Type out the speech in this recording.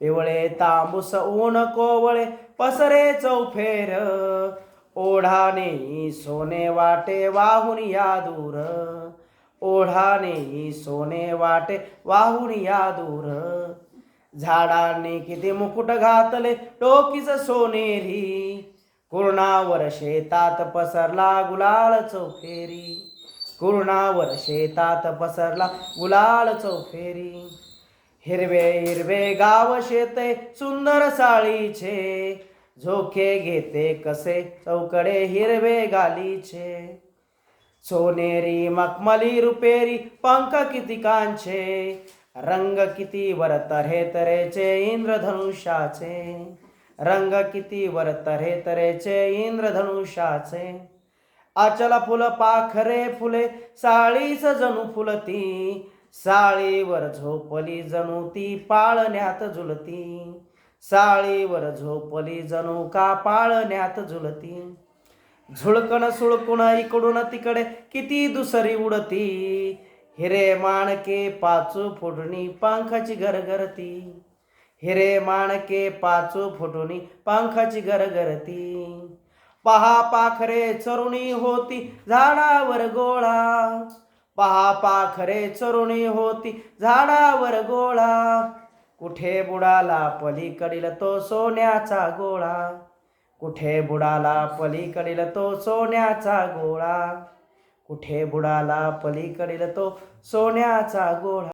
पिवळे तांबूस ऊन कोवळे पसरे चौफेर ओढाने सोने वाटे वाहून या दूर. ओढाने सोने वाटे वाहून या दूर. झाडांनी किती मुकुट घातले डोकीच सोनेरी. कुर्णावर शेतात पसरला गुलाल चौफेरी. कुर्णावर शेतात पसरला गुलाल चौफेरी. हिरवे हिरवे गाव शेते सुंदर साळीचे. झोके घेते कसे चौकडे हिरवे गालीचे. सोनेरी मखमली रुपेरी पंख किती कांचे. रंग किती वर तऱ्हे तऱ्हेचे इंद्रधनुष्याचे. रंग किती वर तऱ्हे तऱ्हेचे इंद्रधनुष्याचे. आचला फुल पाखरे फुले साळीच जणू फुलती साळीवर झोपली जणू ती पाळण्यात झुलती. साळीवर झोपली जणू का पाळण्यात झुलती. झुळकण सुळकुण इकडून तिकडे किती दुसरी उडती. हिरे माणके पाचू फुटणी पंखाची गरगरती हिरे माणके पाचू फुटणी पंखाची गरगरती पहा पाखरे चरुणी होती झाडावर गोळ पहा पाखरे चरुणी होती झाडावर गोळा. कुठे बुडाला पलीकडील तो सोन्याचा गोळा? कुठे बुडाला पलीकडील तो सोन्याचा गोळा? कुठे बुडाला पलीकडील तो सोन्याचा गोळा?